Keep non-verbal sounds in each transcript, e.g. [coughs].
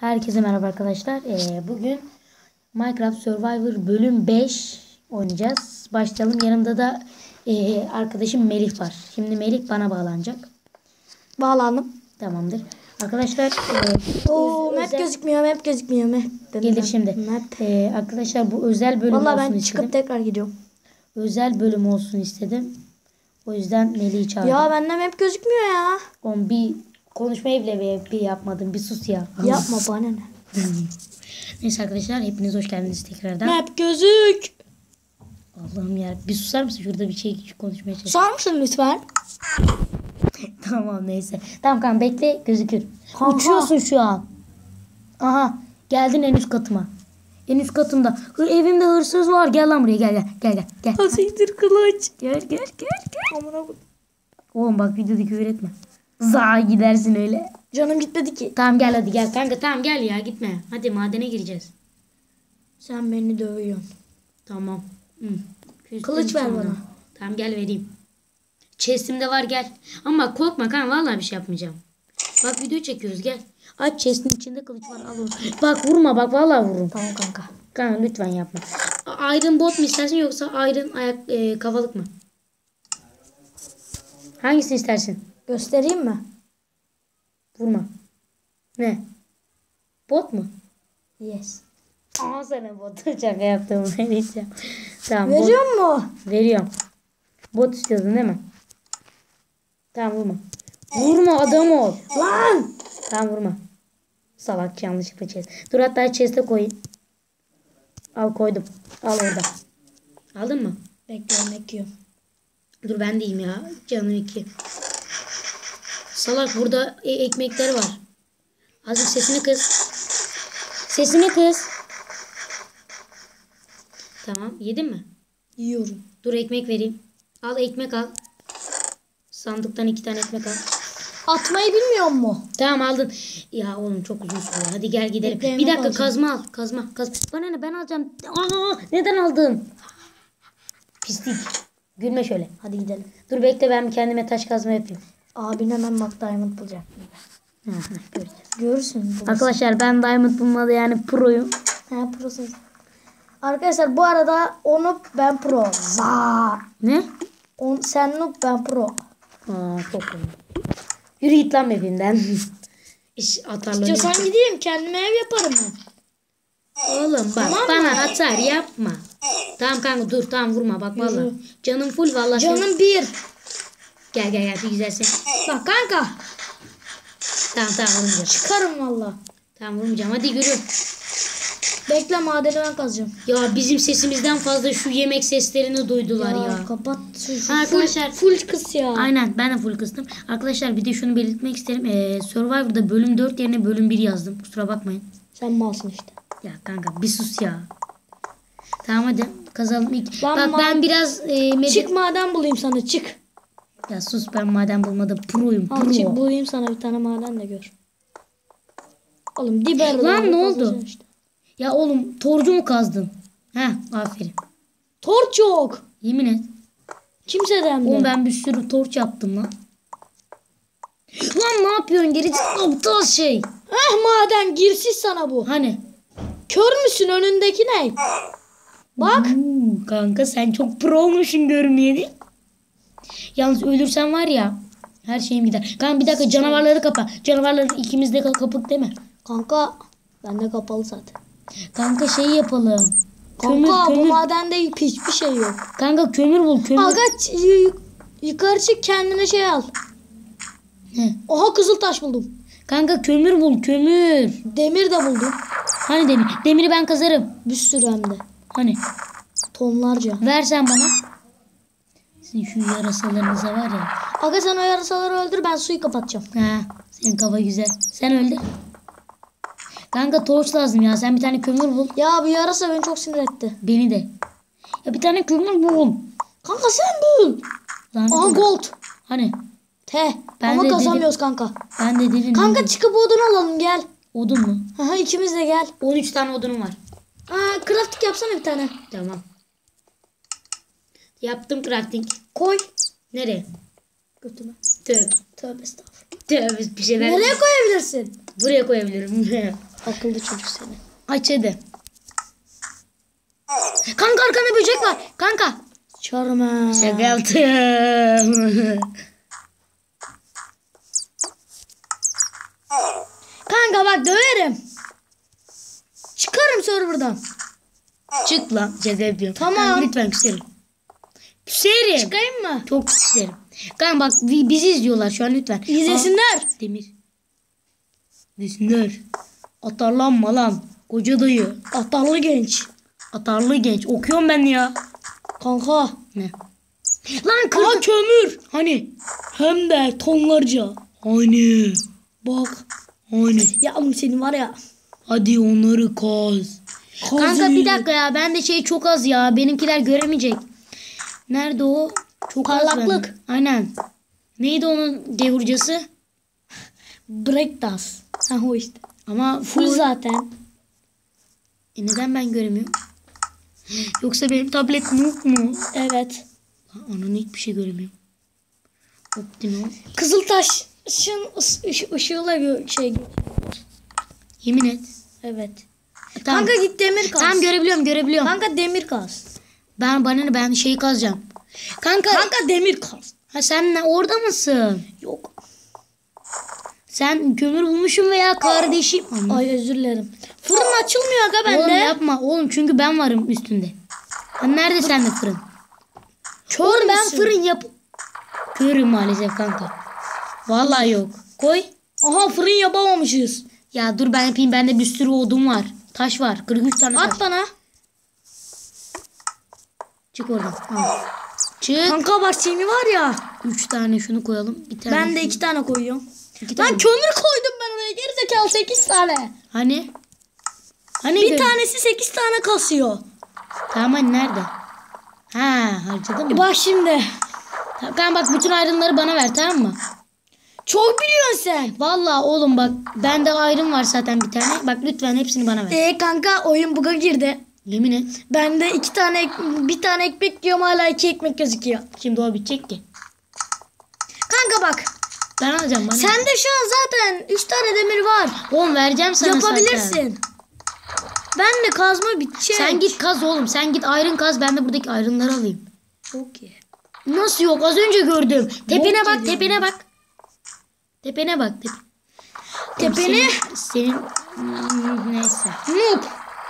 Herkese merhaba arkadaşlar. Ee, bugün Minecraft Survivor bölüm 5 oynayacağız. Başlayalım. Yanımda da e, arkadaşım Melih var. Şimdi Melih bana bağlanacak. Bağlandım. Tamamdır. Arkadaşlar e, Oo, map özel- gözükmüyor, map gözükmüyor. Map. gelir şimdi. Map. E, arkadaşlar bu özel bölüm Vallahi olsun ben istedim. çıkıp tekrar gidiyorum. Özel bölüm olsun istedim. O yüzden Melih'i çağırdım. Ya bende map gözükmüyor ya. Oğlum bir konuşmayı bile bir, yapmadım. Bir sus ya. Yapma bana ne. Neyse arkadaşlar hepiniz hoş geldiniz tekrardan. Map gözük. Allah'ım ya bir susar mısın? Şurada bir şey konuşmaya çalış. Sar mısın lütfen? [laughs] tamam neyse. Tamam kanka bekle gözükür. Kanka. Uçuyorsun şu an. Aha geldin en üst katıma. En üst katımda. Hı, evimde hırsız var. Gel lan buraya gel gel. Gel gel. gel. Hasiktir kılıç. Gel gel gel gel. Oğlum bak videoda küfür etme. Za gidersin öyle. Canım gitmedi ki. Tamam gel hadi gel kanka tamam gel ya gitme. Hadi madene gireceğiz. Sen beni dövüyorsun. Tamam. Hı. Küstüm Kılıç ver sana. bana. Tamam gel vereyim. Chest'imde var gel. Ama korkma kan vallahi bir şey yapmayacağım. Bak video çekiyoruz gel. Aç chest'in içinde kılıç var al onu. Bak vurma bak vallahi vururum. Tamam kanka. Kanka lütfen yapma. Iron bot mu istersin yoksa iron ayak e, kafalık mı? Hangisini istersin? Göstereyim mi? Vurma. Ne? Bot mu? Yes. Aa sana bot şaka yaptım vereceğim. Tamam bot. Veriyor mu? Veriyorum. Bot istiyordun değil mi? Tamam vurma. Vurma adam ol. Lan! Tamam vurma. Salak yanlışlıkla chest. Dur hatta chest'e koyayım. Al koydum. Al orada. Aldın mı? Bekliyorum bekliyorum. Dur ben deyim ya. Canım iki. Salak burada e- ekmekler var. Azıcık sesini kız. Sesini kız. Tamam yedin mi? Yiyorum. Dur ekmek vereyim. Al ekmek al. Sandıktan iki tane ekmek al. Atmayı bilmiyor mu? Tamam aldın. Ya oğlum çok uzun süre. Hadi gel gidelim. Bekle, bir dakika alacağım. kazma al. Kazma. Kaz. Bana ne ben alacağım. Aa, neden aldın? Pislik. Gülme şöyle. Hadi gidelim. Dur bekle ben kendime taş kazma yapayım. Abin hemen Mac Diamond bulacak. Göreceğiz. Görürsün. bulursun. Arkadaşlar ben Diamond bulmadı yani proyum. Ha prosun. Arkadaşlar bu arada onu ben pro. Za. Ne? On, sen noob ben pro. Aa çok iyi. Yürü git lan evimden. [laughs] İş atarları. İstiyorsan gideyim kendime ev yaparım ben. Oğlum bak Tamam bana atar yapma. Tamam kanka dur tamam vurma bak vallahi. Canım full vallahi. sen- Canım bir. Gel gel gel bir güzelsin. Bak kanka Tamam tamam vurmayacağım. çıkarım valla. Tamam vurmayacağım hadi yürü. Bekle madeni ben kazacağım. Ya bizim sesimizden fazla şu yemek seslerini duydular ya. Kapat şu, şu Ha, arkadaşlar- full, full kıs ya. Aynen ben de full kıstım. Arkadaşlar bir de şunu belirtmek isterim. Ee, Survivor'da bölüm 4 yerine bölüm 1 yazdım. Kusura bakmayın. Sen malsın işte. Ya kanka bir sus ya. Tamam hadi kazalım ilk. Ben Bak ben biraz e, Çık maden bulayım sana çık. Ya sus ben maden bulmadım. Proyum Al pro. çık bulayım sana bir tane maden de gör. Oğlum diber Lan ne oldu? Ya oğlum torcu mu kazdın? Heh aferin. Torç yok. Yemin et. Kimseden Oğlum de. ben bir sürü torç yaptım lan. Lan ne yapıyorsun gerici aptal şey. Ah maden girsiz sana bu. Hani? Kör müsün önündeki ne? Bak. Uuu, kanka sen çok pro olmuşsun görmeyeli. Yalnız ölürsen var ya her şeyim gider. Kanka bir dakika canavarları kapa. Canavarları ikimiz de ka- kapık değil mi? Kanka bende kapalı zaten. Kanka şey yapalım. Kömür, Kanka bu kömür. madende hiçbir şey yok. Kanka kömür bul kömür. Y- yukarı çık kendine şey al. He. Oha kızıl taş buldum. Kanka kömür bul kömür. Demir de buldum. Hani demir? Demiri ben kazarım. Bir sürü hem de. Hani? Tonlarca. Versen bana. Sizin şu yarasalarınıza var ya. Aga sen o yarasaları öldür ben suyu kapatacağım. Ha, senin kafa güzel. Sen öldür. Kanka torç lazım ya. Sen bir tane kömür bul. Ya bu yarasa beni çok sinir etti. Beni de. Ya bir tane kömür bul. Kanka sen bul. Lan Aha gold. Hani? Te. Ben Ama de kazamıyoruz kanka. Ben de dedim. Kanka dedim. çıkıp odun alalım gel. Odun mu? Aha ikimiz de gel. 13 tane odunum var. Aa crafting yapsana bir tane. Tamam. Yaptım crafting. Koy. Nereye? Götüme. Tövbe. Tövbe estağfurullah. Tövbe bir şeyler. Nereye koyabilirsin? Buraya koyabilirim. Akıllı çocuk seni. Aç hadi. Kanka arkanda böcek var. Kanka. Çarma. Şaka yaptım. Kanka bak döverim. Çıkarım serverdan. Çık lan. Şaka yapıyorum. Tamam. Kanka, lütfen küserim. Küserim. Çıkayım mı? Çok küserim. Kanka bak bi- bizi izliyorlar şu an lütfen. İzlesinler. Aa, Demir. İzlesinler. Atarlanma lan. Koca dayı. Atarlı genç. Atarlı genç. Okuyorum ben ya. Kanka. Ne? Lan kırdı. kömür. Hani? Hem de tonlarca. Hani? Bak. Hani? Ya oğlum senin var ya. Hadi onları kaz. Kanka bir dakika ya. Bende şey çok az ya. Benimkiler göremeyecek. Nerede o? Çok Parlaklık. Aynen. Neydi onun gevurcası? Break dance. Ha o işte. Ama Full zaten. E neden ben göremiyorum? Yoksa benim tablet noob mu? Evet. Lan Ananı hiçbir şey göremiyorum. Optimum. Kızıltaş'ın ışığıyla gö- şey. Yemin et. Evet. E, Tamam. Kanka git demir kaz. Tamam görebiliyorum görebiliyorum. Kanka demir kaz. Ben bana ne ben şeyi kazacağım. Kanka. Kanka demir kaz. Ha sen ne orada mısın? Yok. Sen kömür bulmuşsun veya kardeşim. Ama. Ay özür dilerim. Fırın açılmıyor aga bende. Oğlum yapma oğlum çünkü ben varım üstünde. Ha, nerede sende fırın? Kör Oğlum ben fırın yap. Körüm maalesef kanka. Vallahi yok. Koy. Aha fırın yapamamışız. Ya dur ben yapayım. Bende bir sürü odun var. Taş var. 43 tane taş. At bana. Çık oradan. Al. Çık. Kanka bak seni var ya. 3 tane şunu koyalım. Bir tane. Ben de iki tane koyuyorum. İki tane. Lan kömür koydum ben oraya. Gerizekalı sekiz tane. Hani? Hani Bir tanesi sekiz tane kasıyor. Tamam hani nerede? Ha harcadın mı? Bak şimdi. Tamam bak bütün ayrımları bana ver tamam mı? Çok biliyorsun sen. Vallahi oğlum bak bende ayrım var zaten bir tane. Bak lütfen hepsini bana ver. E kanka oyun buga girdi. Yemin et. Ben de iki tane bir tane ekmek yiyorum hala iki ekmek gözüküyor. Şimdi o bitecek ki. Kanka bak. Ben alacağım bana. Sende şu an zaten üç tane demir var. Oğlum vereceğim sana zaten. Yapabilirsin. Ben de kazma bitecek. Sen git kaz oğlum. Sen git ayrın kaz. Ben de buradaki ayrınları alayım. Çok iyi. Nasıl yok? Az önce gördüm. Tepene Bok bak, tepene bak. Tepene bak. Tep Tepene? Senin, senin neyse. Noob.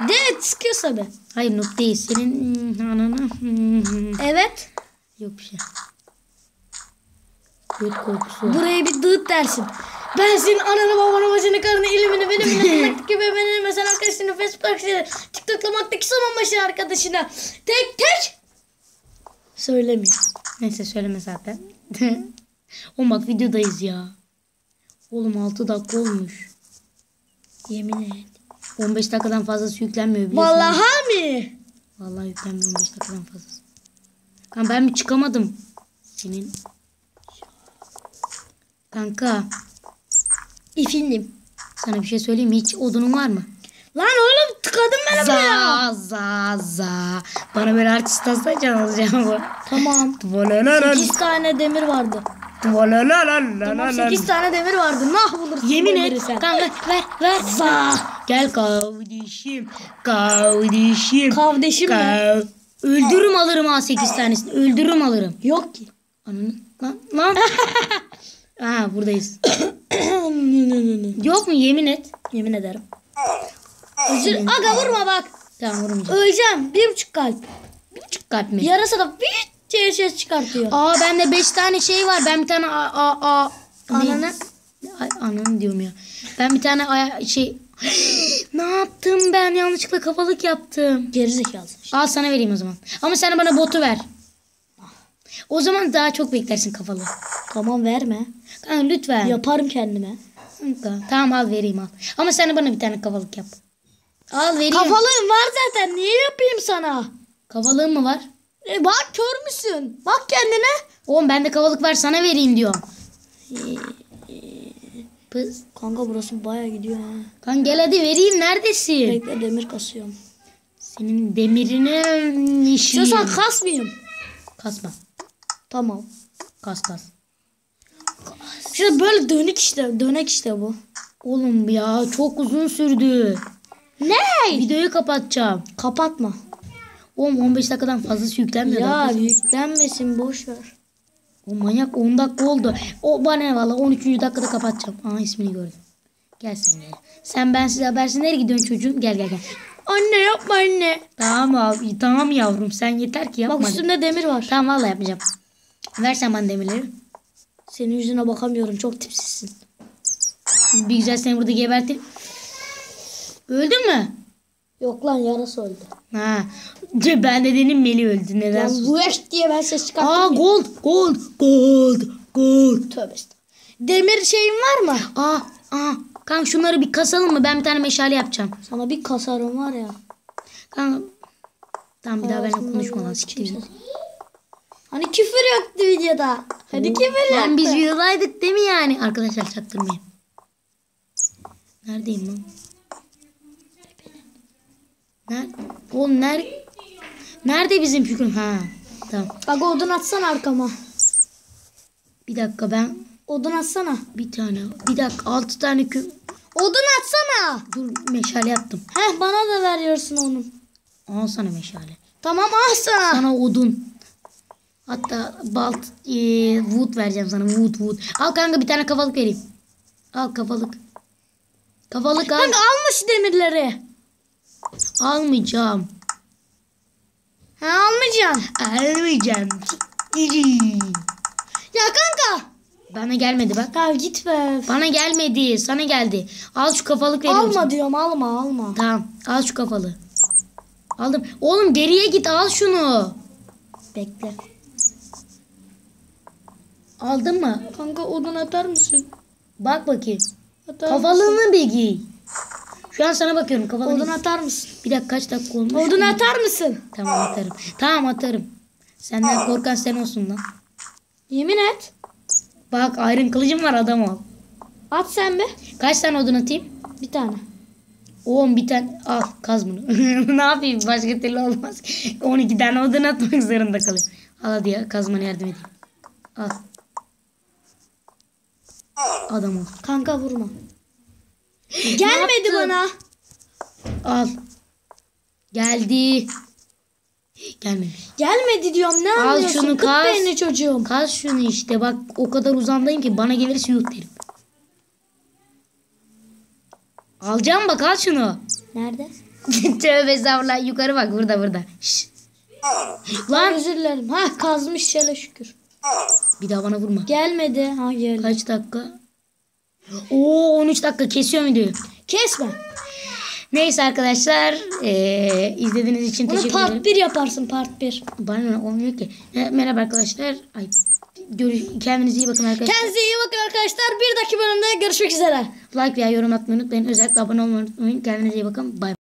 De sıkıyorsa be. Hayır noob değil. Senin hmm, ananı hmm, Evet. yok bir şey. Göt korkusu. Buraya bir dıt dersin. Ben senin ananı babanı bacını karını ilimini benimini tırnak gibi beni mesela arkadaşını Facebook arkadaşını TikToklamaktaki son başı arkadaşına tek tek söylemiyor. Neyse söyleme zaten. Oğlum bak videodayız ya. Oğlum 6 dakika olmuş. Yemin et. 15 dakikadan fazlası yüklenmiyor biliyorsun. Vallahi mi? Vallahi yüklenmiyor 15 dakikadan fazlası. Kanka ben bir çıkamadım. Senin. Kanka İfindim. sana bir şey söyleyeyim mi? Hiç odunun var mı? Lan oğlum tıkadın beni buraya. Za za za. Bana böyle artist alsacan alacağım bu. Tamam. [laughs] 8 tane demir vardı. Tamam 8 tane demir vardı. Nah bulursun. Yemin et. Kanka ver ver. Za. Gel kardeşim. Kardeşim. Kardeşim mi? Kav. Öldürürüm alırım ha 8 tanesini. Öldürürüm alırım. Yok ki. Ananı. Lan lan. [laughs] ha buradayız. [coughs] Yok mu yemin et. Yemin ederim. Özür. Aga vurma bak. Tamam vurmayacağım. Öleceğim. Bir buçuk kalp. Bir buçuk kalp mi? Yarasa da bir diye ses çıkartıyor. Aa bende 5 tane şey var. Ben bir tane a a a Ananı. Ananı diyorum ya. Ben bir tane aya- şey ne yaptım ben yanlışlıkla kafalık yaptım. Gerizekalı. Al sana vereyim o zaman. Ama sen bana botu ver. O zaman daha çok beklersin kafalı. Tamam verme. Kanka lütfen. Yaparım kendime. Kanka, Tamam al vereyim al. Ama sen bana bir tane kafalık yap. Al vereyim. Kafalığım var zaten. Niye yapayım sana? Kafalığın mı var? E bak kör müsün? Bak kendine. Oğlum bende kavalık var sana vereyim diyorum. Pız. Kanka burası baya gidiyor ha. Kan gel hadi vereyim neredesin? Bekle demir kasıyorum. Senin demirine işi. İstiyorsan kasmayayım. Kasma. Tamam. Kas kas. İşte böyle dönük işte. Dönek işte bu. Oğlum ya çok uzun sürdü. Ne? Videoyu kapatacağım. Kapatma. Oğlum 15 dakikadan fazlası yüklenmiyor. Ya yüklenmesin boş ver. O manyak 10 dakika oldu. O bana ne valla 13. dakikada kapatacağım. Aa ismini gördüm. Gel sen gel. Sen ben size habersin. Nereye gidiyorsun çocuğum? Gel gel gel. Anne yapma anne. Tamam abi tamam yavrum sen yeter ki yapma. Bak üstümde demir var. Tamam valla yapmayacağım. Versen bana demirleri. Senin yüzüne bakamıyorum. Çok tipsizsin. Şimdi bir güzel seni burada geberteyim. Öldün mü? Yok lan yarası öldü. Ha. Ben de dedim Meli öldü. Neden? Lan sus- bu eş diye ben ses çıkarttım. Aa ya. gold gold gold gold. Tövbe. Demir şeyin var mı? Aa aa. Kanka şunları bir kasalım mı? Ben bir tane meşale yapacağım. Sana bir kasarım var ya. Kanka. Tamam bir daha benimle konuşma lan. siktir Hani küfür yoktu videoda. Hadi küfür Lan yoktu. biz videodaydık değil mi yani? Arkadaşlar çaktırmayın. Neredeyim lan? Nerede? Oğlum nerede? Nerede bizim Şükrü? Ha. Tamam. Bak odun atsana arkama. Bir dakika ben Odun atsana. bir tane. Bir dakika altı tane kü... Odun atsana. Dur meşale yaptım. Heh bana da veriyorsun onu. Al sana meşale. Tamam al sana. Sana odun. Hatta balt e, wood vereceğim sana. Wood wood. Al kanka bir tane kafalık vereyim. Al kafalık. Kafalık al. Kanka almış demirleri. Almayacağım. Ha. Almayacağım. İri. Ya kanka. Bana gelmedi bak. Ya git be. Bana gelmedi. Sana geldi. Al şu kafalık veriyorum. sana. Alma diyorum alma alma. Tamam. Al şu kafalı. Aldım. Oğlum geriye git al şunu. Bekle. Aldın mı? Kanka odun atar mısın? Bak bakayım. Atar Kafalığını bir giy. Şu an sana bakıyorum. Kafalığını Odun atar mısın? Bir dakika kaç dakika olmuş? Odun atar mısın? Tamam atarım. Tamam atarım. Senden korkan sen olsun lan. Yemin et. Bak ayrın kılıcım var adam ol. At sen be. Kaç tane odun atayım? Bir tane. Oğlum bir tane al kaz bunu. [laughs] ne yapayım başka türlü olmaz. 12 tane odun atmak zorunda kalıyorum. Al hadi ya kazmana yardım edeyim. Al. Adam ol. Kanka vurma. Gelmedi bana. Al. Geldi. Gelmemiş. Gelmedi diyorum ne Al anlıyorsun? şunu, Kıt kaz. beyni çocuğum. Kaz şunu işte bak o kadar uzandayım ki bana gelirse yuh derim. Alacağım bak al şunu. Nerede? [laughs] Tövbe estağfurullah yukarı bak burada burada. Şşş. Lan özür dilerim. Ha kazmış şöyle şükür. bir daha bana vurma. Gelmedi. Ha geldi. Kaç dakika? Oo 13 dakika kesiyor videoyu. Kesme. Neyse arkadaşlar eee, izlediğiniz için Bunu teşekkür ederim. part 1 yaparsın part 1. Bana ne olmuyor ki. E, merhaba arkadaşlar. Ay, görüş, kendinize iyi bakın arkadaşlar. Kendinize iyi bakın arkadaşlar. Bir dahaki bölümde görüşmek üzere. Like veya yorum atmayı unutmayın. Özellikle abone olmayı unutmayın. Kendinize iyi bakın. Bay bay.